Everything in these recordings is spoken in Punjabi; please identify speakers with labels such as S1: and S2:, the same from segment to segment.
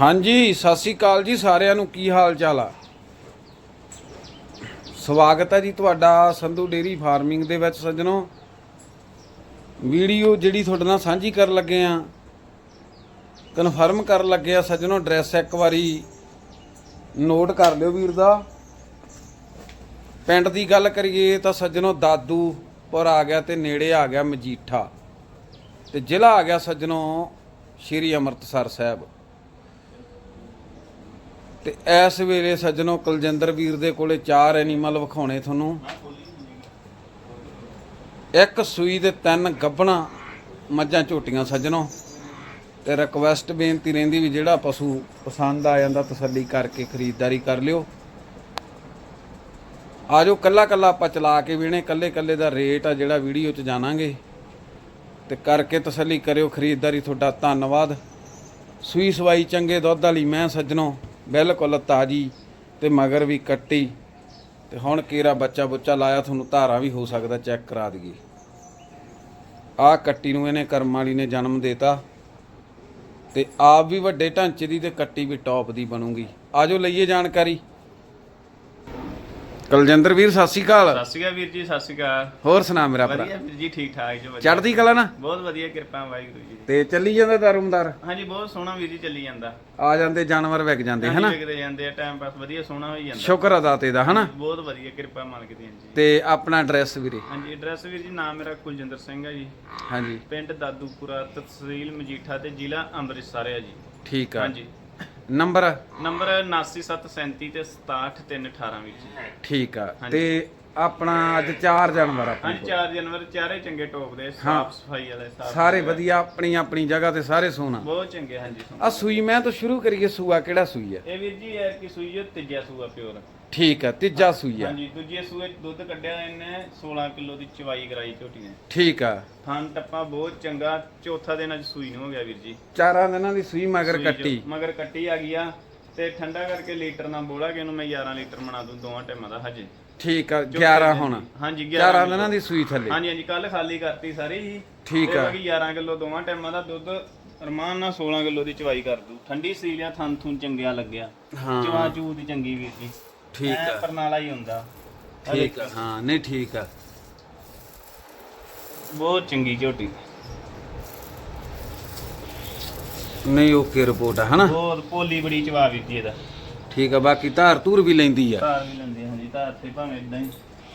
S1: ਹਾਂਜੀ, ਸਤਿ ਸ੍ਰੀ ਅਕਾਲ ਜੀ ਸਾਰਿਆਂ ਨੂੰ। ਕੀ ਹਾਲ ਚਾਲ ਆ? ਸਵਾਗਤ ਹੈ ਜੀ ਤੁਹਾਡਾ ਸੰਧੂ ਡੇਰੀ ਫਾਰਮਿੰਗ ਦੇ ਵਿੱਚ ਸੱਜਣੋ। ਵੀਡੀਓ ਜਿਹੜੀ ਤੁਹਾਡੇ ਨਾਲ ਸਾਂਝੀ ਕਰਨ ਲੱਗੇ ਆ, ਕਨਫਰਮ ਕਰਨ ਲੱਗੇ ਆ ਸੱਜਣੋ, ਐਡਰੈਸ ਇੱਕ ਵਾਰੀ ਨੋਟ ਕਰ ਲਿਓ ਵੀਰ ਦਾ। ਪਿੰਡ ਦੀ ਗੱਲ ਕਰੀਏ ਤਾਂ ਸੱਜਣੋ ਦਾਦੂਪੁਰ ਆ ਗਿਆ ਤੇ ਨੇੜੇ ਆ ਗਿਆ ਮਜੀਠਾ। ਤੇ ਜ਼ਿਲ੍ਹਾ ਆ ਗਿਆ ਸੱਜਣੋ ਸ਼੍ਰੀ ਅੰਮ੍ਰਿਤਸਰ ਸਾਹਿਬ। ਤੇ ਇਸ ਵੇਲੇ ਸੱਜਣੋ ਕੁਲਜਿੰਦਰ ਵੀਰ ਦੇ ਕੋਲੇ ਚਾਰ ਐਨੀਮਲ ਵਿਖਾਉਣੇ ਤੁਹਾਨੂੰ। ਇੱਕ ਸੂਈ ਦੇ ਤਿੰਨ ਗੱਬਣਾ ਮੱਝਾਂ ਝੋਟੀਆਂ ਸੱਜਣੋ। ਤੇ ਰਿਕਵੈਸਟ ਬੇਨਤੀ ਰਹਿੰਦੀ ਵੀ ਜਿਹੜਾ ਪਸ਼ੂ ਪਸੰਦ ਆ ਜਾਂਦਾ ਤਸੱਲੀ ਕਰਕੇ ਖਰੀਦਦਾਰੀ ਕਰ ਲਿਓ। ਆਜੋ ਕੱਲਾ ਕੱਲਾ ਆਪਾਂ ਚਲਾ ਕੇ ਵੀਣੇ ਕੱਲੇ ਕੱਲੇ ਦਾ ਰੇਟ ਆ ਜਿਹੜਾ ਵੀਡੀਓ 'ਚ ਜਾਣਾਂਗੇ। ਤੇ ਕਰਕੇ ਤਸੱਲੀ ਕਰਿਓ, ਖਰੀਦਦਾਰੀ ਤੁਹਾਡਾ ਧੰਨਵਾਦ। ਸੂਈ ਸਵਾਈ ਚੰਗੇ ਦੁੱਧ ਵਾਲੀ ਮੈਂ ਸੱਜਣੋ। ਬਿਲਕੁਲ ਤਾਜੀ ਤੇ ਮਗਰ ਵੀ ਕੱਟੀ ਤੇ ਹੁਣ ਕੇਰਾ ਬੱਚਾ ਬੁੱਚਾ ਲਾਇਆ, ਤੁਹਾਨੂੰ ਧਾਰਾ ਵੀ ਹੋ ਸਕਦਾ ਚੈੱਕ ਕਰਾ ਦਈਏ। ਆਹ ਕੱਟੀ ਨੂੰ ਇਹਨੇ ਕਰਮ ਵਾਲੀ ਨੇ ਜਨਮ ਦੇਤਾ ਤੇ ਆਪ ਵੀ ਵੱਡੇ ਢਾਂਚੇ ਦੀ ਤੇ ਕੱਟੀ ਵੀ ਟੌਪ ਦੀ ਬਣੂਗੀ। ਆਜੋ ਲਈਏ ਜਾਣਕਾਰੀ। ਕੁਲਜਿੰਦਰ ਵੀਰ ਸਤਿ ਸ਼੍ਰੀ ਅਕਾਲ।
S2: ਸਤਿ ਸ਼੍ਰੀ ਅਕਾਲ ਵੀਰ ਜੀ ਸਤਿ ਸ਼੍ਰੀ ਅਕਾਲ।
S1: ਹੋਰ ਸੁਣਾ ਮੇਰਾ ਭਰਾ।
S2: ਵਧੀਆ ਵੀਰ ਜੀ ਠੀਕ ਠਾਕ ਜੀ ਵਧੀਆ।
S1: ਚੜ੍ਹਦੀ ਕਲਾ ਨਾ?
S2: ਬਹੁਤ ਵਧੀਆ ਕਿਰਪਾ ਵਾਹਿਗੁਰੂ ਜੀ ਦੀ।
S1: ਤੇ ਚੱਲੀ ਜਾਂਦਾ ਦਾਰੂਮਦਾਰ
S2: ਹਾਂਜੀ ਬਹੁਤ ਸੋਹਣਾ ਵੀਰ ਜੀ ਚੱਲੀ ਜਾਂਦਾ।
S1: ਆ ਜਾਂਦੇ ਜਾਨਵਰ ਵਿਕ ਜਾਂਦੇ ਹਨਾ?
S2: ਵਿਕਦੇ ਜਾਂਦੇ ਆ ਟਾਈਮ ਪਾਸ ਵਧੀਆ ਸੋਹਣਾ ਹੋਈ ਜਾਂਦਾ।
S1: ਸ਼ੁਕਰ ਅਦਾ ਤੇ ਦਾ ਹਨਾ?
S2: ਬਹੁਤ ਵਧੀਆ ਕਿਰਪਾ ਮਾਲਕ ਦੀ ਹਾਂਜੀ।
S1: ਤੇ ਆਪਣਾ ਐਡਰੈਸ ਵੀਰੇ?
S2: ਹਾਂਜੀ ਐਡਰੈਸ ਵੀਰ ਜੀ ਨਾਮ ਮੇਰਾ ਕੁਲਜਿੰਦਰ ਸਿੰਘ ਹੈ ਜੀ।
S1: ਹਾਂਜੀ।
S2: ਪਿੰਡ ਦਾਦੂਪੁਰਾ ਤਹਿਸੀਲ ਮਜੀਠਾ ਤੇ ਜ਼ਿਲ੍ਹਾ ਅੰਮ੍ਰਿਤਸਰ ਹੈ ਜੀ।
S1: ਠੀਕ ਆ।
S2: ਹਾਂਜੀ।
S1: ਨੰਬਰ?
S2: ਨੰਬਰ 99737 ਤੇ 67318 ਵੀਰ ਜੀ।
S1: ਠੀਕ ਆ। ਤੇ ਆਪਣਾ ਅੱਜ ਚਾਰ ਜਾਨਵਰ ਆਪਣੇ
S2: ਹਾਂਜੀ 4 ਜਨਵਰੀ ਚਾਰੇ ਚੰਗੇ ਟੋਪ ਦੇ ਸਾਫ਼ ਸਫ਼ਾਈ ਵਾਲੇ ਸਾਫ਼
S1: ਸਾਰੇ ਵਧੀਆ ਆਪਣੀ ਆਪਣੀ ਜਗ੍ਹਾ ਤੇ ਸਾਰੇ ਸੋਨਾ
S2: ਬਹੁਤ ਚੰਗੇ ਹਾਂਜੀ
S1: ਆ ਸੂਈ ਮੈਂ ਤਾਂ ਸ਼ੁਰੂ ਕਰੀਏ ਸੂਆ ਕਿਹੜਾ ਸੂਈ ਆ?
S2: ਇਹ ਵੀਰ ਜੀ ਯਾਰ ਕੀ ਸੂਈ ਜੋ ਤੀਜਾ ਸੂਆ ਪਿਓਰ।
S1: ਠੀਕ ਆ ਤੀਜਾ ਸੂਈ ਆ।
S2: ਹਾਂਜੀ ਦੂਜੇ ਸੂਏ 'ਚ ਦੁੱਧ ਕੱਢਿਆ ਇਹਨੇ 16 ਕਿਲੋ ਦੀ ਚਵਾਈ ਕਰਾਈ ਝੋਟੀ ਨੇ
S1: ਠੀਕ ਆ।
S2: ਥਣ ਟੱਪਾ ਬਹੁਤ ਚੰਗਾ ਚੌਥਾ ਦਿਨ ਅੱਜ ਸੂਈ ਨੂੰ ਹੋ ਗਿਆ ਵੀਰ ਜੀ।
S1: ਚਾਰਾਂ ਦਿਨਾਂ ਦੀ ਸੂਈ ਮਗਰ
S2: ਸੂਈ ਜੋ-
S1: ਕੱਟੀ।
S2: ਮਗਰ ਕੱਟੀ ਆ ਗਈ ਆ ਤੇ ਠੰਡਾ ਕਰਕੇ ਲੀਟਰ ਨਾਲ ਬੋਲਾ ਕਿ ਇਹਨੂੰ ਮੈਂ 11 ਲੀਟਰ ਬਣਾ ਦੂੰ ਦੋਵਾਂ ਟਾਈਮਾਂ ਦਾ ਹਜੇ।
S1: ਠੀਕ ਆ 11 ਹੁਣ।
S2: ਹਾਂਜੀ 11
S1: ਚਾਰਾਂ ਦਿਨਾਂ ਦੀ ਸੂਈ ਥੱਲੇ।
S2: ਹਾਂਜੀ ਹਾਂਜੀ ਕੱਲ ਖਾਲੀ ਕਰਤੀ ਸਾਰੀ। ਜੀ
S1: ਠੀਕ
S2: ਤੇ
S1: ਆ।
S2: ਬਾਕੀ 11 ਕਿਲੋ ਦੋਵਾਂ ਟਾਈਮਾਂ ਦਾ ਦੁੱਧ ਰਮਾਨ ਨਾਲ 16 ਕਿਲੋ ਦੀ ਚਵਾਈ ਕਰ ਦੂ। ਠੰਡੀ ਸੀਲਿਆ ਥਣ ਥੁਣ ਚੰਗਿਆ ਲੱਗਿਆ।
S1: ਹਾਂ।
S2: ਚਵਾ ਚੂ ਦੀ ਚੰਗੀ ਵੀਰ ਜੀ।
S1: ਠੀਕ
S2: ਐਂ
S1: ਆ।
S2: ਪਰਨਾਲਾ ਹੀ ਹੁੰਦਾ।
S1: ਠੀਕ ਆ ਹਾਂ ਨਹੀਂ ਠੀਕ ਆ।
S2: ਬਹੁਤ ਚੰਗੀ ਝੋਟੀ।
S1: ਨਹੀਂ ਓਕੇ ਰਿਪੋਰਟ ਆ ਹਨਾ?
S2: ਬਹੁਤ ਪੋਲੀ ਬੜੀ ਚਵਾ ਜੀ ਇਹਦਾ।
S1: ਠੀਕ ਆ ਬਾਕੀ ਧਾਰ ਧੂਰ ਵੀ ਲੈਂਦੀ ਆ।
S2: ਧਾਰ ਵੀ ਲੈਂਦੇ ਹਾਂਜੀ ਧਾਰ ਤੇ ਭਾਵੇਂ ਇਦਾਂ ਹੀ।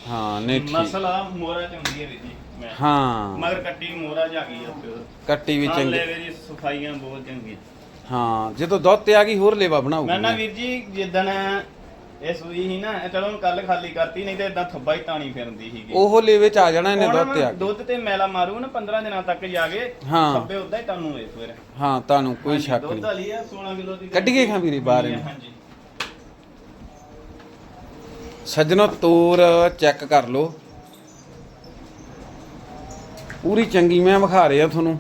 S1: ਹਾਂ ਨਹੀਂ ਠੀਕ।
S2: ਮਸਲਾ ਮੋਰਾ ਚ ਹੁੰਦੀ ਹੈ ਵੀਰ ਜੀ ਮੈਂ।
S1: ਹਾਂ।
S2: ਮਗਰ ਕੱਟੀ ਮੋਰਾ ਜਾ ਗਈ ਆ ਪਿਓ
S1: ਕੱਟੀ ਵੀ
S2: ਹਾਂ
S1: ਚੰਗੀ।
S2: ਲੈ ਵੀਰ ਜੀ ਸਫਾਈਆਂ ਬਹੁਤ ਚੰਗੀਆਂ।
S1: ਹਾਂ ਜਦੋਂ ਦੁੱਧ ਤੇ ਆ ਗਈ ਹੋਰ ਲੇਵਾ ਬਣਾਉਗੀ
S2: ਮੈਂ ਨਾ ਵੀਰ ਜੀ ਜਿੱਦਣ ਇਹ ਸੂਈ ਸੀ ਨਾ ਇਹ ਚਲੋ ਕੱਲ ਖਾਲੀ ਕਰਤੀ ਨਹੀਂ ਤੇ ਇਦਾਂ ਥੱਬਾ ਹੀ ਤਾਣੀ ਫਿਰਦੀ ਸੀਗੀ।
S1: ਉਹ ਲੇਵੇ ਚ ਆ ਜਾਣਾ ਇਹਨੇ
S2: ਹੁਣ
S1: ਦੁੱਧ ਤੇ ਆ
S2: ਮੈਂ
S1: ਕੇ।
S2: ਦੁੱਧ ਤੇ ਮੈਲਾ ਮਾਰੂ ਨਾ 15 ਦਿਨਾਂ ਤੱਕ ਜਾ ਕੇ
S1: ਹਾਂ।
S2: ਥੱਬੇ ਉਦਾਂ ਹੀ ਤੁਹਾਨੂੰ ਇਸ ਵੇਰ
S1: ਹਾਂ ਤੁਹਾਨੂੰ ਕੋਈ ਸ਼ੱਕ
S2: ਦੁੱਧ
S1: ਨਹੀਂ।
S2: ਵਾਲੀ ਆ 16 ਕਿਲੋ ਦੀ
S1: ਕੱਢੀਏ ਖਾਂ ਵੀਰੇ ਬਾਹਰ ਇਹਨੂੰ।
S2: ਹਾਂਜੀ।
S1: ਸੱਜਣੋ ਤੋਰ ਚੈੱਕ ਕਰ ਲਓ। ਪੂਰੀ ਚੰਗੀ ਮੈਂ ਵਿਖਾ ਰਿਹਾ ਤੁਹਾਨੂੰ।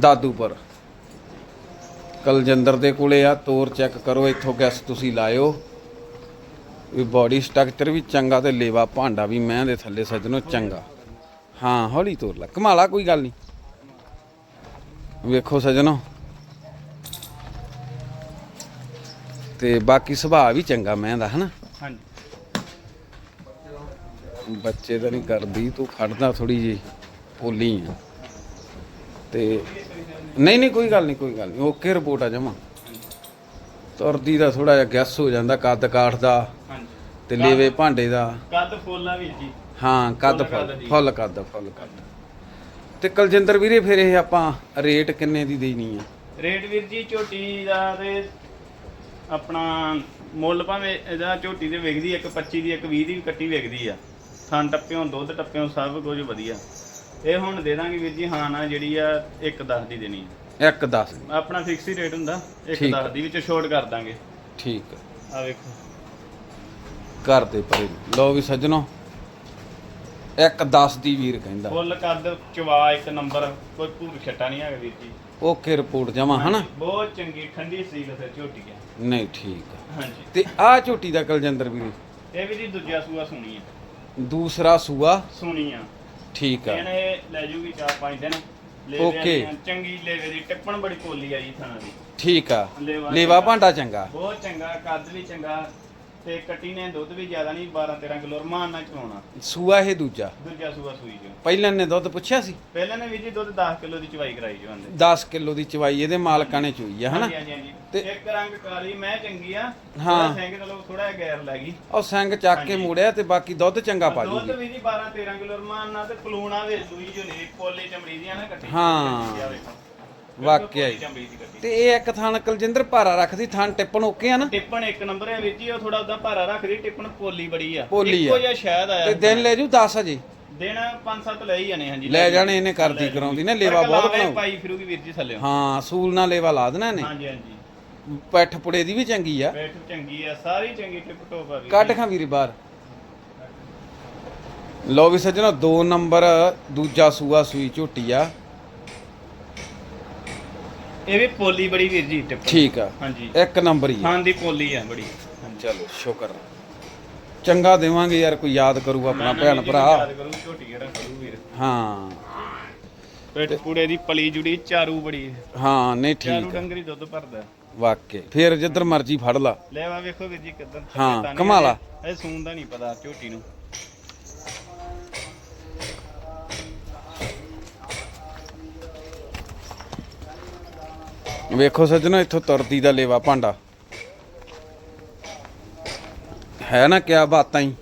S1: ਦਾਦੂਪੁਰ ਕਲਜੰਦਰ ਦੇ ਕੋਲੇ ਆ ਤੋਰ ਚੈੱਕ ਕਰੋ ਇੱਥੋਂ ਗੈਸ ਤੁਸੀਂ ਲਾਇਓ। ਵੀ ਬਾਡੀ ਸਟਰਕਚਰ ਵੀ ਚੰਗਾ ਤੇ ਲੇਵਾ ਭਾਂਡਾ ਵੀ ਮੈਂ ਦੇ ਥੱਲੇ ਸੱਜਣੋ ਚੰਗਾ। ਹਾਂ ਹੌਲੀ ਤੋਰ ਲੈ। ਕਮਾਲਾ ਕੋਈ ਗੱਲ ਨਹੀਂ ਵੇਖੋ ਸੱਜਣੋ। ਤੇ ਬਾਕੀ ਸੁਭਾਅ ਵੀ ਚੰਗਾ ਮੈਂ ਦਾ ਹਨਾ?
S2: ਹਾਂਜੀ।
S1: ਬੱਚੇ ਤਾਂ ਨਹੀਂ ਕਰਦੀ ਤੂੰ ਖੜਦਾ ਥੋੜੀ ਜੀ ਭੋਲੀ ਆ। ਤੇ ਨਹੀਂ ਨਹੀਂ ਕੋਈ ਗੱਲ ਨਹੀਂ ਕੋਈ ਗੱਲ ਨਹੀਂ। ਓਕੇ ਰਿਪੋਰਟ ਆ ਜਮਾ। ਤੁਰਦੀ ਦਾ ਥੋੜਾ ਜਿਹਾ ਗੈਸ ਹੋ ਜਾਂਦਾ ਕੱਦ ਕਾਠ ਦਾ
S2: ਹਾਂਜੀ।
S1: ਤੇ ਲੇਵੇ ਭਾਂਡੇ ਦਾ।
S2: ਕੱਦ ਫੁੱਲਾ ਵੀਰ ਜੀ।
S1: ਹਾਂ ਕੱਦ
S2: ਫੁੱਲ
S1: ਫੁੱਲ ਕੱਦ ਫੁੱਲ ਕੱਦ। ਤੇ ਕਲਜਿੰਦਰ ਵੀਰੇ ਫਿਰ ਇਹ ਆਪਾਂ ਰੇਟ ਕਿੰਨੇ ਦੀ ਦੇਣੀ ਆ?
S2: ਰੇਟ ਵੀਰ ਜੀ ਝੋਟੀ ਦਾ ਤੇ ਆਪਣਾ ਮੁੱਲ ਭਾਵੇਂ ਇਹਦਾ ਝੋਟੀ ਦੇ ਵਿਕਦੀ ਇੱਕ 25 ਦੀ ਇੱਕ 20 ਦੀ ਵੀ ਕੱਟੀ ਵਿਕਦੀ ਆ। ਥਣ ਟੱਪਿਓਂ ਦੁੱਧ ਟੱਪਿਓਂ ਸਭ ਕੁਝ ਵਧੀਆ। ਇਹ ਹੁਣ ਦੇ ਦਾਂਗੇ ਵੀਰ ਜੀ ਹਾਂ ਨਾ ਜਿਹੜੀ ਆ ਇੱਕ 10 ਦੀ ਦੇਣੀ ਆ।
S1: ਇੱਕ 10
S2: ਆਪਣਾ ਫਿਕਸ ਹੀ ਰੇਟ ਹੁੰਦਾ ਇੱਕ
S1: ਠੀਕ
S2: 10 ਦੀ ਵਿੱਚ ਛੋਟ ਕਰ ਦਾਂਗੇ।
S1: ਠੀਕ ਆ।
S2: ਆ ਵੇਖੋ।
S1: ਘਰ ਦੇ ਪਰੇ। ਲਓ ਵੀ ਸੱਜਣੋ ਇੱਕ 10 ਦੀ ਵੀਰ ਕਹਿੰਦਾ।
S2: ਫੁੱਲ ਕੱਦ ਚਵਾ ਇੱਕ ਨੰਬਰ ਕੋਈ ਭੂਰ ਛੱਟਾ ਨਹੀਂ ਹੈਗਾ ਵੀਰ ਜੀ।
S1: ਓਕੇ ਰਿਪੋਰਟ ਜਮਾ ਹਨਾ?
S2: ਬਹੁਤ ਚੰਗੀ ਠੰਡੀ ਸੀਲ ਤੇ ਝੋਟੀ ਆ।
S1: ਨਹੀਂ ਠੀਕ ਆ।
S2: ਹਾਂਜੀ।
S1: ਤੇ ਆਹ ਝੋਟੀ ਦਾ ਕਲਜਿੰਦਰ ਵੀਰੇ।
S2: ਇਹ ਵੀ ਜੀ ਦੂਜਾ ਸੂਆ ਸੁਣੀ ਆ।
S1: ਦੂਸਰਾ ਸੂਆ
S2: ਸੁਣੀ ਆ।
S1: ਠੀਕ ਆ।
S2: ਇਹਨੇ ਲੈ ਜੂਗੀ ਚਾਰ ਪੰਜ ਦਿਨ। ਲੇਵੇ। ਵਾਲੀਆਂ, ਚੰਗੀ ਲੇਵੇ ਦੀ ਟਿੱਪਣ ਬੜੀ ਪੋਲੀ ਆਈ ਥਾਣਾ ਦੀ।
S1: ਠੀਕ ਆ।
S2: ਲੇਵਾ
S1: ਲੇਵਾ ਭਾਂਡਾ ਚੰਗਾ।
S2: ਬਹੁਤ ਚੰਗਾ ਕੱਦ ਵੀ ਚੰਗਾ। ਤੇ ਕੱਟੀ ਨੇ ਦੁੱਧ ਵੀ ਜ਼ਿਆਦਾ ਨਹੀਂ 12 13 ਕਿਲੋ ਰਮਾਨ ਨਾਲ ਚਵਾਉਣਾ
S1: ਸੂਆ ਇਹ ਦੂਜਾ।
S2: ਦੂਜਾ ਸੂਆ ਸੂਈ ਜੋ
S1: ਪਹਿਲਾਂ ਨੇ ਦੁੱਧ ਪੁੱਛਿਆ ਸੀ?
S2: ਪਹਿਲਾਂ ਨੇ ਵੀ ਜੀ ਦੁੱਧ 10 ਕਿਲੋ ਦੀ ਚਵਾਈ ਕਰਾਈ ਜੋ ਆਂਦੇ।
S1: 10 ਕਿਲੋ ਦੀ ਚਵਾਈ ਇਹਦੇ ਮਾਲਕਾਂ ਨੇ ਚੋਈ ਆ ਹਨਾ?
S2: ਹਾਂਜੀ
S1: ਤੇ-
S2: ਇੱਕ ਰੰਗ ਕਾਲੀ ਮੈਂ ਚੰਗੀ ਆ।
S1: ਹਾਂ।
S2: ਸਿੰਘ ਚਲੋ ਥੋੜਾ ਜਿਹਾ ਗੈਰ ਲੱਗੀ
S1: ਉਹ ਸਿੰਘ ਚੱਕ ਕੇ ਮੋੜਿਆ ਤੇ ਬਾਕੀ ਦੁੱਧ ਚੰਗਾ ਪਾ
S2: ਦੁੱਧ
S1: ਜੂਗੀ
S2: ਵੀ ਜੀ 12 13 ਕਿਲੋ ਰਮਾਨ ਨਾਲ ਤੇ ਪਲੂਣਾ ਵੇ ਸੂਈ ਜੋ ਨਹੀਂ ਪੋਲੇ ਚਮੜੀ ਦੀਆਂ ਨਾ ਕੱਟੀ।
S1: ਹਾਂ। ਵਾਕਿਆ ਹੀ। ਤੇ ਇਹ ਇੱਕ ਥਾਨ ਕੁਲਜਿੰਦਰ ਭਾਰਾ ਰੱਖਦੀ ਥਾਨ ਟਿੱਪਣ ਓਕੇ ਆ ਨਾ?
S2: ਟਿੱਪਣ ਇੱਕ ਨੰਬਰ ਹੈ ਵੀਰ ਜੀ ਉਹ ਥੋੜਾ ਉਦਾਂ ਭਾਰਾ ਰੱਖਦੀ ਟਿੱਪਣ ਪੋਲੀ ਬੜੀ ਆ।
S1: ਪੋਲੀ
S2: ਇੱਕੋ
S1: ਆ।
S2: ਜਿਹਾ ਸ਼ਾਇਦ ਆਇਆ
S1: ਤੇ ਦਿਨ ਲੈ ਜੂ 10 ਅਜੇ
S2: ਦਿਨ 5-7 ਲੈ ਹੀ ਜਾਣੇ ਹਾਂਜੀ
S1: ਲੈ ਜਾਣੇ। ਇਹਨੇ ਕਰਦੀ ਕਰਾਉਂਦੀ ਨਾ ਲੇਵਾ ਬਹੁਤ ਬਣਾਉ
S2: ਪਾਈ ਫਿਰੂਗੀ ਵੀਰ ਜੀ ਥੱਲੇ।
S1: ਹਾਂ ਸੂਲ ਨਾਲ ਲੇਵਾ ਲਾ ਦੇਣਾ ਨੇ
S2: ਹਾਂਜੀ ਹਾਂਜੀ।
S1: ਪੈਠ ਪੁੜੇ ਦੀ ਵੀ ਚੰਗੀ ਆ।
S2: ਬੈਠ ਚੰਗੀ ਆ ਸਾਰੀ ਚੰਗੀ ਟਿਪ ਟੋਪ ਆ
S1: ਕੱਢ
S2: ਜੀ।
S1: ਖਾਂ ਵੀਰੇ ਬਾਹਰ। ਲੋ ਵੀ ਸੱਜਣੋ 2 ਨੰਬਰ ਦੂਜਾ ਸੂਆ ਸੂਈ ਝੋਟੀ ਆ।
S2: ਇਹ ਵੀ ਪੋਲੀ ਬੜੀ ਵੀਰ ਜੀ ਟਿਪ
S1: ਠੀਕ ਆ।
S2: ਹਾਂਜੀ।
S1: ਇੱਕ ਨੰਬਰ ਹੀ ਆ।
S2: ਖਾਨ ਦੀ ਪੋਲੀ ਆ ਬੜੀ।
S1: ਚਲੋ ਸ਼ੁਕਰ ਚੰਗਾ ਦੇਵਾਂਗੇ ਯਾਰ ਕੋਈ ਯਾਦ ਕਰੂ ਆਪਣਾ ਭੈਣ ਭਰਾ।
S2: ਯਾਦ ਕਰੋ ਝੋਟੀ ਜਿਹੜਾ ਕਰੂ ਵੀਰ।
S1: ਹਾਂ।
S2: ਪੇਟ ਪੂੜੇ ਦੀ ਪਲੀ ਜੁੜੀ ਚਾਰੂ ਬੜੀ।
S1: ਹਾਂ ਨਹੀਂ
S2: ਚਾਰੂ
S1: ਠੀਕ ਆ।
S2: ਡੰਗਰੀ ਦੁੱਧ ਭਰਦਾ।
S1: ਵਾਕੇ। ਫੇਰ ਜਿੱਧਰ ਮਰਜ਼ੀ ਫੜ ਲਾ।
S2: ਲੈ ਵਾ ਵੇਖੋ ਵੀਰ ਜੀ ਕਿਦਾਂ
S1: ਹਾਂ, ਕਮਾਲ ਆ।
S2: ਇਹ ਸੂਨ ਦਾ ਨਹੀਂ ਪਤਾ ਝੋਟੀ ਨੂੰ।
S1: ਵੇਖੋ ਸੱਜਣੋ ਇੱਥੋਂ ਤੁਰਦੀ ਦਾ ਲੇਵਾ ਭਾਂਡਾ। ਹੈ ਨਾ ਕਿਆ ਬਾਤਾਂ ਹੀ।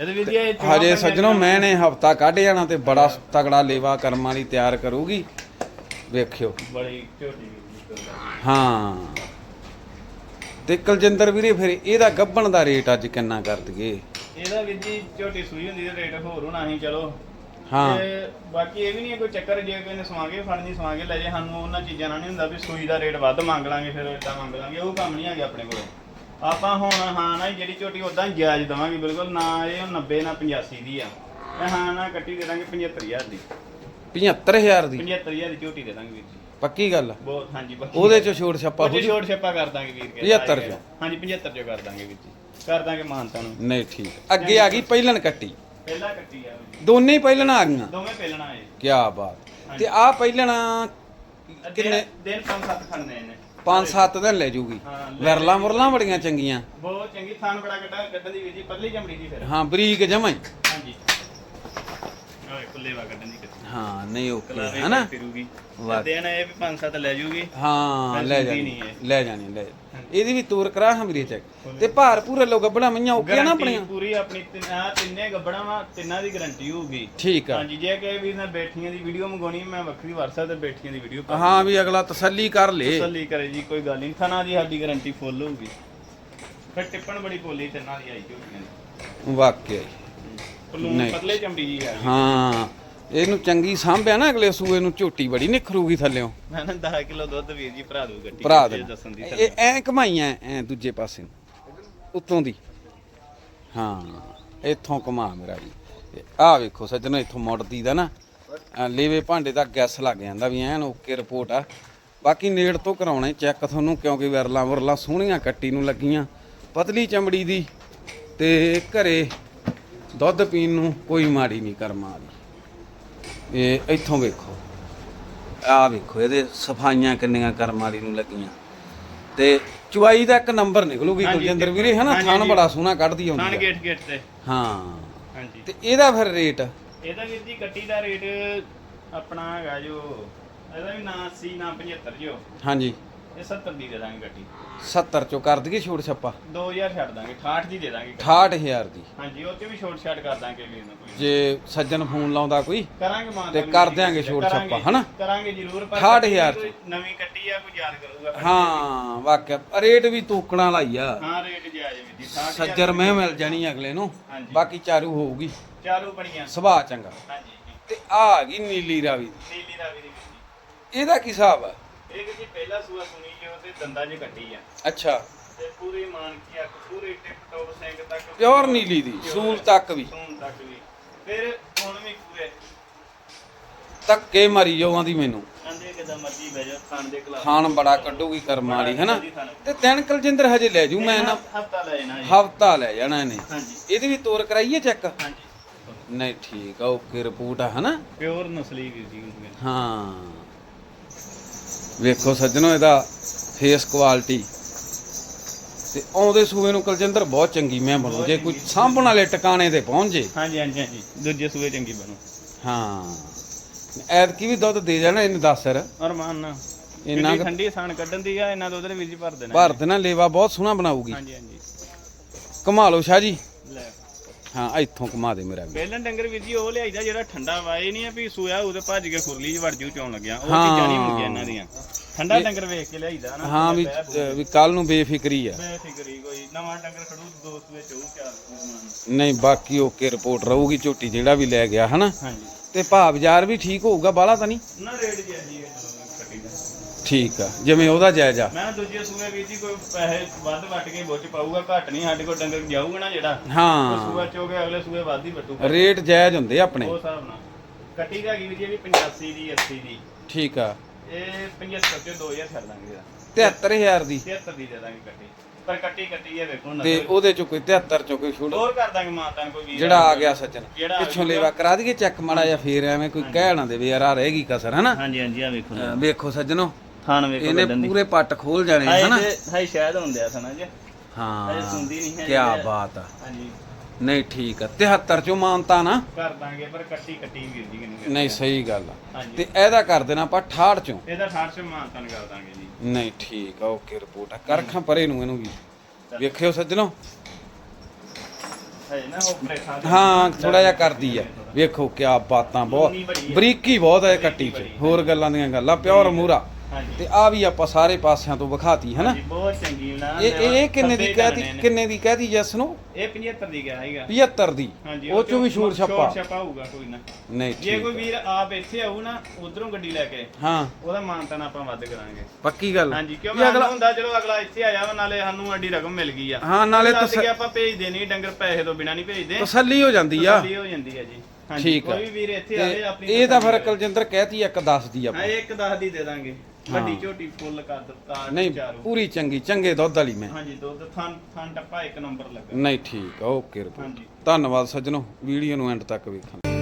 S2: ਇਹਦੇ ਵੀਰ ਜੀ ਇਹ
S1: ਹਜੇ ਸੱਜਣੋ ਮੈਂ ਨੇ ਹਫਤਾ ਕੱਢ ਜਾਣਾ ਤੇ ਬੜਾ ਤਗੜਾ ਲੇਵਾ ਕਰਮ ਵਾਲੀ ਤਿਆਰ ਕਰੂਗੀ। ਵੇਖਿਓ।
S2: ਬੜੀ ਝੋਟੀ
S1: ਹਾਂ। ਤੇ ਕੁਲਜਿੰਦਰ ਵੀਰੇ ਫਿਰ ਇਹਦਾ ਗੱਬਣ ਦਾ ਰੇਟ ਅੱਜ ਕਿੰਨਾ ਕਰ ਦਈਏ?
S2: ਇਹਦਾ ਵੀਰ ਜੀ ਝੋਟੀ ਸੂਈ ਹੁੰਦੀ ਤੇ ਰੇਟ ਹੋਰ ਹੋਣਾ ਸੀ ਚਲੋ।
S1: ਹਾਂ।
S2: ਤੇ ਬਾਕੀ ਇਹ ਵੀ ਨਹੀਂ ਕੋਈ ਚੱਕਰ ਜੇ ਕੋਈ ਨੇ ਸਵਾਗੇ ਫੜਨੀ ਸਵਾਗੇ ਲੈ ਜੇ ਸਾਨੂੰ ਉਹਨਾਂ ਚੀਜ਼ਾਂ ਨਾਲ ਨਹੀਂ ਹੁੰਦਾ ਵੀ ਸੂਈ ਦਾ ਰੇਟ ਵੱਧ ਮੰਗ ਲਾਂਗੇ ਫਿਰ ਇਦਾਂ ਮੰਗ ਲਾਂਗੇ ਉਹ ਕੰਮ ਨਹੀਂ ਹੈਗਾ ਆਪਣੇ ਕੋਲ। ਆਪਾਂ ਹੁਣ ਹਾਂ ਨਾ ਜਿਹੜੀ ਝੋਟੀ ਉਦਾਂ ਜਾਇਜ਼ ਦਵਾਂਗੇ ਬਿਲਕੁਲ ਨਾ ਇਹ 90 ਨਾ 85 ਦੀ ਆ। ਇਹ ਹਾਂ ਨਾ ਕੱਟੀ ਦੇ ਦਾਂਗੇ 75000 ਦੀ।
S1: 75000 ਦੀ?
S2: 75000 ਦੀ ਝੋਟੀ ਦੇ ਦਾਂਗੇ ਵੀਰ ਜੀ।
S1: ਪੱਕੀ ਗੱਲ ਆ?
S2: ਬਹੁਤ ਹਾਂਜੀ ਬਾਕੀ
S1: ਉਹਦੇ ਚ ਛੋੜ ਛੱਪਾ ਹੋ
S2: ਉਹਦੇ
S1: ਜੂ
S2: ਛੋਟ ਛੱਪਾ ਕਰ ਦਾਂਗੇ ਵੀਰ ਕੇ
S1: 75 ਚੋਂ।
S2: ਹਾਂਜੀ 75 ਜੋ ਕਰ ਦਾਂਗੇ ਵੀਰ ਜੀ। ਕਰ ਦਾਂਗੇ ਮਾਨਤਾ ਨੂੰ।
S1: ਨਹੀਂ ਠੀਕ। ਅੱਗੇ ਆ ਗਈ ਪਹਿਲਣ ਕੱਟੀ।
S2: ਪਹਿਲਾ ਕੱਟੀ ਆ। ਵੀਰ ਜੀ।
S1: ਦੋਨੇ ਹੀ ਪਹਿਲਣ ਆ ਗਈਆਂ?
S2: ਦੋਵੇਂ ਪਹਿਲਣਾ ਏ
S1: ਕੀ ਬਾਤ। ਤੇ ਆ ਪਹਿਲਣ ਕਿੰਨੇ?
S2: ਦਿਨ ਪੰਜ ਸੱਤ ਖੜਨੇ ਇਹਨੇ।
S1: 5-7 ਦਿਨ ਲੈ ਜੂਗੀ।
S2: ਹਾਂ, ਲੈ
S1: ਵਿਰਲਾ ਮੁਰਲਾ ਬੜੀਆਂ ਚੰਗੀਆਂ।
S2: ਬਹੁਤ ਚੰਗੀ ਥਾਨ ਬੜਾ ਕੱਢਾ ਕੱਢਣ ਦੀ ਵੀਰ ਜੀ ਪਤਲੀ ਚਮੜੀ ਦੀ ਫਿਰ।
S1: ਹਾਂ ਬਰੀਕ ਜਮਾਂ ਹੀ।
S2: ਹਾਂਜੀ। ਆਹ ਕੁੱਲੇ ਵਾ ਕੱਢਣ ਦੀ ਕੱਟੀ।
S1: ਹਾਂ ਨਹੀਂ ਓਕੇ
S2: ਕਲਾਵੇ
S1: ਹਨਾ?
S2: ਫਿਰੂਗੀ।
S1: ਵਾਹ।
S2: ਦਿਨ ਇਹ ਵੀ ਪੰਜ ਸੱਤ ਲੈ ਜੂਗੀ।
S1: ਹਾਂ ਲੈ ਜਾਣੀ
S2: ਨਹੀਂ।
S1: ਲੈ ਜਾਣੀ ਲੈ ਇਹਦੀ ਵੀ ਤੂਰ ਕਰਾ ਹਾਂ ਵੀਰੇ ਚੈੱਕ ਤੇ ਭਾਰ ਪੂਰੇ ਲੋ ਗੱਬੜਾ ਮਈਆਂ ਓਕੇ ਨਾ ਆਪਣੀਆਂ?
S2: ਪੂਰੀ ਆਪਣੀ ਤਿੰਨ- ਤਿੰਨੇ ਗੱਬੜਾਂ ਵਾ ਤਿੰਨਾਂ ਦੀ ਗਾਰੰਟੀ ਹੋਊਗੀ।
S1: ਠੀਕ ਆ।
S2: ਹਾਂਜੀ ਜੇ ਕਿ ਵੀਰ ਨੇ ਬੈਠੀਆਂ ਦੀ ਵੀਡੀਓ ਮੰਗਾਉਣੀ ਮੈਂ ਵੱਖਰੀ WhatsApp ਤੇ ਬੈਠੀਆਂ ਦੀ ਵੀਡੀਓ
S1: ਹਾਂ ਵੀ ਅਗਲਾ ਤਸੱਲੀ ਕਰ ਲੇ।
S2: ਤਸੱਲੀ ਕਰੇ ਜੀ ਕੋਈ ਗੱਲ ਨਹੀਂ ਥਣਾ ਦੀ ਸਾਡੀ ਗਾਰੰਟੀ ਫੁੱਲ ਹੋਊਗੀ। ਫਿਰ ਟਿੱਪਣ ਬੜੀ ਪੋਲੀ ਤਿੰਨਾਂ ਦੀ ਆਈ ਦੀ
S1: ਵਾਕਿਆ।
S2: ਪਤਲੇ ਚਮੜੀ ਜੀ
S1: ਹਾਂ। ਇਹਨੂੰ ਚੰਗੀ ਸਾਂਭਿਆ ਨਾ ਅਗਲੇ ਸੂਏ ਨੂੰ ਝੋਟੀ ਬੜੀ ਨਿਖਰੂਗੀ ਥੱਲਿਓ।
S2: ਮੈਂ ਨਾ 10 ਕਿਲੋ ਦੁੱਧ ਵੀਰ ਜੀ ਭਰਾ ਦੂ ਗੱਟੀ
S1: ਭਰਾ ਦੇ
S2: ਦੱਸਣ ਦੀ
S1: ਇਹ ਐ ਕਮਾਈਆਂ ਐ ਦੂਜੇ ਪਾਸੇ ਨੂੰ। ਉੱਤੋਂ ਦੀ। ਹਾਂ ਇੱਥੋਂ ਕਮਾ ਮੇਰਾ ਜੀ ਆਹ ਵੇਖੋ ਸੱਜਣੋ ਇੱਥੋਂ ਮੁੜਦੀ ਦਾ ਨਾ ਲੇਵੇ ਭਾਂਡੇ ਦਾ ਗੈਸ ਲੱਗ ਜਾਂਦਾ ਵੀ ਐਨ ਓਕੇ ਰਿਪੋਰਟ ਆ। ਬਾਕੀ ਨੇੜ ਤੋਂ ਕਰਾਉਣੇ ਚੈੱਕ ਤੁਹਾਨੂੰ ਕਿਉਂਕਿ ਵਿਰਲਾ ਵਰਲਾ ਸੋਹਣੀਆਂ ਕੱਟੀ ਨੂੰ ਲੱਗੀਆਂ। ਪਤਲੀ ਚਮੜੀ ਦੀ ਤੇ ਘਰੇ ਦੁੱਧ ਪੀਣ ਨੂੰ ਕੋਈ ਮਾੜੀ ਨਹੀਂ ਕਰਮਾਂ ਵਾਲੀ ਇਹ ਇੱਥੋਂ ਵੇਖੋ। ਆਹ ਵੇਖੋ ਇਹਦੇ ਸਫਾਈਆਂ ਕਿੰਨੀਆਂ ਕਰਮ ਵਾਲੀ ਨੂੰ ਲੱਗੀਆਂ। ਤੇ ਚੁਆਈ ਦਾ ਇੱਕ ਨੰਬਰ ਨਿਕਲੂਗੀ ਕੁਲਜਿੰਦਰ ਵੀਰੇ ਥਣ
S2: ਹਾਂਜੀ।
S1: ਬੜਾ ਸੋਹਣਾ ਕੱਢਦੀ ਹੁੰਦੀ ਆ।
S2: ਗੇਟ ਗੇਟ ਤੇ।
S1: ਹਾਂ।
S2: ਹਾਂਜੀ।
S1: ਤੇ ਇਹਦਾ ਫਿਰ ਰੇਟ?
S2: ਇਹਦਾ ਵੀਰ ਜੀ ਗੱਟੀ ਦਾ ਰੇਟ ਆਪਣਾ ਹੈਗਾ ਜੋ ਇਹਦਾ ਵੀ ਨਾ 80 ਨਾ 75 ਜੋ।
S1: ਹਾਂਜੀ।
S2: ਇਹ 70 ਦੀ ਦੇ ਦਾਂਗੇ ਗੱਟੀ
S1: 70 ਚੋਂ ਕਰ ਦਈਏ ਛੋੜ ਛੱਪਾ।
S2: 2000 ਛੱਡ ਦਾਂਗੇ 68 ਦੀ ਦੇ ਦਾਂਗੇ ਗੱਟੀ।
S1: 68000 ਦੀ।
S2: ਹਾਂਜੀ ਉਹ ਤੇ ਵੀ ਛੋਟ ਛਾਟ ਕਰ ਦਾਂਗੇ ਵੀਰ ਨੂੰ ਕੋਈ।
S1: ਜੇ ਸੱਜਣ ਫੋਨ ਲਾਉਂਦਾ ਕੋਈ
S2: ਕਰਾਂਗੇ ਮਾਨ
S1: ਤੇ ਕਰ ਦਿਆਂਗੇ ਛੋਟ ਛਾਪਾ, ਹਨਾ?
S2: ਕਰਾਂਗੇ ਜ਼ਰੂਰ ਪਰ
S1: 68,000
S2: ਕੋਈ ਨਵੀਂ ਕੱਟੀ ਆ ਕੋਈ ਯਾਦ ਕਰੂਗਾ।
S1: ਹਾਂ ਵਾਕਿਆ ਰੇਟ ਵੀ ਤੂਕਣਾ ਲਾਈ ਆ।
S2: ਹਾਂ ਰੇਟ ਜਾਇਜ਼ ਵੀਰ ਜੀ 60,000
S1: ਸੱਜਰ ਮੈਂ ਮਿਲ ਜਾਣੀ ਅਗਲੇ ਨੂੰ
S2: ਹਾਂਜੀ।
S1: ਬਾਕੀ ਚਾਰੂ ਹੋਊਗੀ।
S2: ਚਾਲੂ ਬਣੀਆਂ।
S1: ਸੁਭਾਅ ਚੰਗਾ।
S2: ਹਾਂਜੀ।
S1: ਤੇ ਆ ਆ ਗਈ ਨੀਲੀ ਰਾਵੀ।
S2: ਨੀਲੀ ਰਾਵੀ ਦੀ ਵੀਰ ਜੀ
S1: ਇਹਦਾ ਕੀ ਹਿਸਾਬ ਆ?
S2: ਇਹ ਕਿ ਜੀ ਪਹਿਲਾ ਸੂਆ ਸੁਣੀ ਜੋ ਤੇ ਦੰਦਾਂ 'ਚ ਕੱਟੀ ਆ।
S1: ਅੱਛਾ।
S2: ਤੇ ਪੂਰੀ ਮਾਨ ਕੀ ਅੱਖ ਪੂਰੇ ਟਿਪ ਟੋਪ ਸਿੰਘ ਤੱਕ
S1: ਪਿਓਰ ਨੀਲੀ ਦੀ ਸੂਲ ਤੱਕ ਵੀ।
S2: ਸੂਨ ਤੱਕ ਵੀ। ਫਿਰ ਹੁਣ ਵੀ ਪੂਰੇ।
S1: ਧੱਕੇ ਮਾਰੀ ਜਾਵਾਂ ਦੀ ਮੈਨੂੰ।
S2: ਆਂਦੇ ਕਿਦਾਂ ਮਰਜ਼ੀ ਬਹਿ ਜਾ ਖਾਣ ਦੇ ਖਿਲਾਫ।
S1: ਖਾਣ ਬੜਾ ਕੱਢੂਗੀ ਕਰਮ ਵਾਲੀ ਹੈਨਾ? ਤੇ ਤਿੰਨ ਕੁਲਜਿੰਦਰ ਹਜੇ ਲੈ ਜੂ ਮੈਂ ਨਾ
S2: ਹਫਤਾ ਲੈ ਜਾਣਾ ਜੀ।
S1: ਹਫਤਾ ਲੈ ਜਾਣਾ ਇਹਨੇ।
S2: ਹਾਂਜੀ।
S1: ਇਹਦੀ ਵੀ ਤੋਰ ਕਰਾਈਏ ਚੈੱਕ?
S2: ਹਾਂਜੀ।
S1: ਨਹੀਂ ਠੀਕ ਆ ਓਕੇ ਰਿਪੋਰਟ ਆ ਹਨਾ?
S2: ਪਿਓਰ ਨਸਲੀ ਵੀਰ ਜੀ ਹੁੰਦੀ ਹੈ
S1: ਹਾਂ। ਵੇਖੋ ਸੱਜਣੋ ਇਹਦਾ ਫੇਸ ਕੁਆਲਿਟੀ ਤੇ ਆਉਂਦੇ ਸੂਏ ਨੂੰ ਕੁਲਜਿੰਦਰ ਬਹੁਤ ਚੰਗੀ ਮੈਂ ਬਣੂ ਜੇ ਕੋਈ ਸਾਂਭਣ ਵਾਲੇ ਟਿਕਾਣੇ ਤੇ ਪਹੁੰਚ ਜੇ।
S2: ਹਾਂਜੀ ਹਾਂਜੀ ਹਾਂਜੀ। ਦੂਜੇ ਸੂਏ ਚੰਗੀ ਬਣੂ।
S1: ਹਾਂ। ਐਤਕੀ ਵੀ ਦੁੱਧ ਦੇ ਜਾਣਾ ਇਹਨੇ 10 ਸਰ।
S2: ਅਰਮਾਨ ਨਾ
S1: ਇੰਨਾ
S2: ਠੰਡੀ ਸਾਨ ਕੱਢਣ ਦੀ ਆ ਇਹਨਾਂ ਦੁੱਧ ਦੇ ਵੀਰ ਜੀ ਭਰ ਦੇਣਾ।
S1: ਭਾਰਤ ਨਾਲ ਲੇਵਾ ਬਹੁਤ ਸੋਹਣਾ ਬਣਾਊਗੀ।
S2: ਹਾਂਜੀ ਹਾਂਜੀ।
S1: ਕਮਾ ਲਓ ਸ਼ਾਹ ਜੀ।
S2: ਲੈ।
S1: ਹਾਂ ਇੱਥੋਂ ਕਮਾ ਦੇ ਮੇਰਾ ਵੀ
S2: ਪਹਿਲਾਂ ਡੰਗਰ ਵੀਰ ਜੀ ਉਹ ਲਿਆਈਦਾ ਜਿਹੜਾ ਠੰਡਾ ਵਾ ਇਹ ਨਹੀਂ ਆ ਵੀ ਸੂਆ ਉਹਦੇ ਭੱਜ ਕੇ ਖੁਰਲੀ 'ਚ ਵੜ ਜੂ ਚੌਣ ਲੱਗਿਆ। ਉਹ। ਚੀਜ਼ਾਂ ਨਹੀਂ ਹੁੰਦੀਆਂ ਇਹਨਾਂ ਦੀਆਂ। ਠੰਡਾ ਡੰਗਰ ਵੇਖ ਕੇ ਲਿਆਈਦਾ ਨਾ
S1: ਹਾਂ ਵੀ ਵੀ ਕੱਲ ਨੂੰ ਬੇਫਿਕਰੀ ਆ।
S2: ਬੇਫਿਕਰੀ ਕੋਈ ਨਵਾਂ ਡੰਗਰ ਖੜੂ ਦੋ ਸੂਏ ਚੋਂ ਚਾਰ
S1: ਨਹੀਂ ਬਾਕੀ ਓਕੇ ਰਿਪੋਰਟ ਰਹੂਗੀ ਝੋਟੀ ਜਿਹੜਾ ਵੀ ਲੈ ਗਿਆ ਹਨਾ?
S2: ਹਾਂਜੀ।
S1: ਤੇ ਭਾਅ ਬਾਜ਼ਾਰ ਵੀ ਠੀਕ ਹੋਊਗਾ ਬਾਹਲਾ ਤਾਂ ਨਹੀਂ?
S2: ਨਾ ਰੇਟ ਜੀ। ਦਾ
S1: ਠੀਕ ਆ ਜਿਵੇਂ ਉਹਦਾ ਜਾਇਜ਼ਾ।
S2: ਮੈਂ ਦੂਜੇ ਸੂਏ ਵੀਰ ਜੀ ਕੋਈ ਪੈਸੇ ਵੱਧ ਵੱਟ ਕੇ ਬੁੱਚ ਪਾਊਗਾ ਘੱਟ ਨਹੀਂ ਸਾਡੇ ਕੋਲ ਡੰਗਰ ਜਾਊਗਾ ਨਾ ਜਿਹੜਾ। ਉਹ
S1: ਹਾਂ
S2: ਸੂਆ ਚੋ ਕੇ ਅਗਲੇ ਸੂਏ ਵੱਧ ਹੀ ਵੱਟੂਗਾ।
S1: ਰੇਟ ਜਾਇਜ਼ ਹੁੰਦੇ ਆਪਣੇ।
S2: ਉਹ ਹਿਸਾਬ ਨਾਲ। ਕੱਟੀ ਦਾ ਹੈਗੀ ਵੀਰ ਜੀ ਇਹ ਵੀ 85 ਦੀ 80 ਦੀ।
S1: ਠੀਕ ਆ।
S2: ਇਹ 75 ਤੇ 2000 ਛੱਡ ਦਾਂਗੇ ਇਹਦਾ।
S1: 73000 ਦੀ।
S2: 73 ਦੀ ਦੇ ਦਾਂਗੇ ਕੱਟੀ। ਪਰ ਕੱਟੀ ਕੱਟੀ ਹੈ ਵੇਖੋ ਨਾ
S1: ਤੇ ਉਹਦੇ ਚੋਂ ਕੋਈ 73 ਚੋਂ ਕੋਈ ਛੋੜ
S2: ਹੋਰ ਕਰ ਦਾਂਗੇ ਮਾਤਾ ਨੂੰ ਕੋਈ ਵੀਰ
S1: ਜਿਹੜਾ ਆ ਗਿਆ ਸੱਜਣ।
S2: ਜਿਹੜਾ ਆ
S1: ਪਿੱਛੋਂ। ਲੇਵਾ ਕਰਾ ਦਈਏ ਚੈੱਕ ਮਾੜਾ ਜਾਂ ਫੇਰ ਐਵੇਂ ਕੋਈ ਕਹਿ ਨਾ ਦੇਵੇ ਯਾਰ ਆ ਰਹੇਗੀ ਕਸਰ ਹਨਾ?
S2: ਹਾਂਜੀ ਹਾਂਜੀ ਆ ਵੇਖੋ
S1: ਅਹ ਵੇਖੋ ਸੱਜਣੋ।
S2: ਥਾਣ ਵੇਖੋ
S1: ਇਹਨੇ
S2: ਕੱਢਣ ਦੀ
S1: ਪੂਰੇ ਪੱਟ ਖੋਲ ਜਾਣੇ
S2: ਹਾਏ
S1: ਹਨਾ?
S2: ਤੇ ਹਾਏ ਸ਼ਾਇਦ ਹੁੰਦੇ ਆ ਸਨਾ ਜੀ।
S1: ਹਾਂ
S2: ਹਜੇ ਸੁਣਦੀ ਨਹੀਂ ਹੈ
S1: ਕੀ ਬਾਤ ਆ।
S2: ਹਾਂਜੀ।
S1: ਨਹੀਂ ਠੀਕ ਆ। 73 ਚੋਂ ਮਾਨਤਾ ਨਾ।
S2: ਕਰ ਦਾਂਗੇ ਪਰ ਕੱਟੀ ਕੱਟੀ ਵੀਰ ਜੀ ਕਿੰਨੀ
S1: ਨਹੀਂ ਸਹੀ ਗੱਲ ਆ।
S2: ਹਾਂਜੀ।
S1: ਤੇ ਇਹਦਾ ਕਰ ਦੇਣਾ ਆਪਾਂ 68 ਚੋਂ।
S2: ਇਹਦਾ 68 ਮਾਨਤਨ ਕਰ ਦਾਂਗੇ ਜੀ।
S1: ਨਹੀਂ ਠੀਕ ਆ ਓਕੇ ਰਿਪੋਰਟ ਆ। ਕਰਖਾਂ ਪਰੇ ਨੂੰ ਇਹਨੂੰ ਵੀ। ਵੇਖਿਓ ਸੱਜਣੋ।
S2: ਹੈ ਨਾ ਉਹ ਪ੍ਰੇਖਾ ਦੇ-
S1: ਹਾਂ ਥੋੜਾ ਜਿਹਾ ਕਰਦੀ ਆ। ਵੇਖੋ ਕਿਆ ਬਾਤਾਂ ਬਹੁਤ ਬਰੀਕੀ ਬਹੁਤ ਹੈ ਕੱਟੀ ਚ। ਹੋਰ ਗੱਲਾਂ ਦੀਆਂ ਗੱਲਾਂ ਪਿਓਰ ਮੂਰਾ। ਤੇ ਆ ਵੀ ਆਪਾਂ ਸਾਰੇ ਪਾਸਿਆਂ ਤੋਂ ਵਿਖਾਤੀ ਹਨਾ?
S2: ਬਹੁਤ ਚੰਗੀ
S1: ਇਹ ਇਹ ਕਿੰਨੇ ਦੀ ਕਹਿਤੀ ਕਿੰਨੇ ਦੀ ਕਹਿਤੀ ਜਸ ਨੂੰ?
S2: ਇਹ 75 ਦੀ ਗਿਆ ਹੈਗਾ
S1: 75 ਦੀ। ਉਹ ਚੋਂ ਵੀ ਛੂਟ ਛੱਪਾ।
S2: ਛੱਪਾ ਹੋਊਗਾ ਕੋਈ ਨਾ।
S1: ਨਹੀਂ
S2: ਜੇ ਕੋਈ
S1: ਠੀਕ
S2: ਵੀਰ ਆਪ ਇੱਥੇ ਆਊ ਨਾ ਉਧਰੋਂ ਗੱਡੀ ਲੈ ਕੇ
S1: ਹਾਂ।
S2: ਉਹਦਾ ਮਾਨਤਨ ਆਪਾਂ ਵੱਧ ਕਰਾਂਗੇ।
S1: ਪੱਕੀ ਗੱਲ।
S2: ਹਾਂਜੀ
S1: ਵੀ
S2: ਕਿਉਂਕਿ ਅਗਲਾ
S1: ਅਗਲਾ
S2: ਹੁੰਦਾ ਚਲੋ ਅਗਲਾ ਇੱਥੇ ਆਇਆ ਵਾ ਨਾਲੇ ਸਾਨੂੰ ਅੱਡੀ ਰਕਮ ਮਿਲ ਗਈ ਆ।
S1: ਹਾਂ ਨਾਲੇ ਤਸ-
S2: ਆਪਾਂ ਭੇਜਦੇ ਨਹੀਂ ਡੰਗਰ ਪੈਸੇ ਤੋਂ ਬਿਨਾ ਨਹੀਂ ਭੇਜਦੇ।
S1: ਤਸੱਲੀ ਹੋ ਜਾਂਦੀ ਆ।
S2: ਤਸੱਲੀ ਹੋ ਜਾਂਦੀ ਹੈ ਜੀ। ਹਾਂਜੀ
S1: ਠੀਕ ਆ।
S2: ਕੋਈ ਵੀਰ ਇੱਥੇ ਆਵੇ ਆਪਣੀ
S1: ਇਹ ਤਾਂ ਫਿਰ। ਕੁਲਜਿੰਦਰ ਕਹਿਤੀ ਇੱਕ 10 ਦੀ ਆਪਾਂ।
S2: ਇੱਕ 10 ਦੀ ਦੇ ਦਾਂਗੇ। ਵੱਡੀ ਝੋਟੀ ਫੁੱਲ ਕਰ ਦਿੱਤਾ
S1: ਨਹੀਂ
S2: ਚਾਰੂ
S1: ਪੂਰੀ ਚੰਗੀ ਚੰਗੇ ਦੁੱਧ ਵਾਲੀ ਮੈਂ।
S2: ਹਾਂਜੀ ਦੁੱਧ ਥਾਂ ਥਾਂ ਟੱਪਾ ਇੱਕ ਨੰਬਰ ਲੱਗਾ।
S1: ਨਹੀਂ ਠੀਕ ਓਕੇ ਰਿਪੋਰਟ
S2: ਹਾਂਜੀ।
S1: ਧੰਨਵਾਦ ਸੱਜਣੋ ਵੀਡੀਓ ਨੂੰ ਐਂਡ ਤੱਕ ਵੇਖਣ ਲਈ।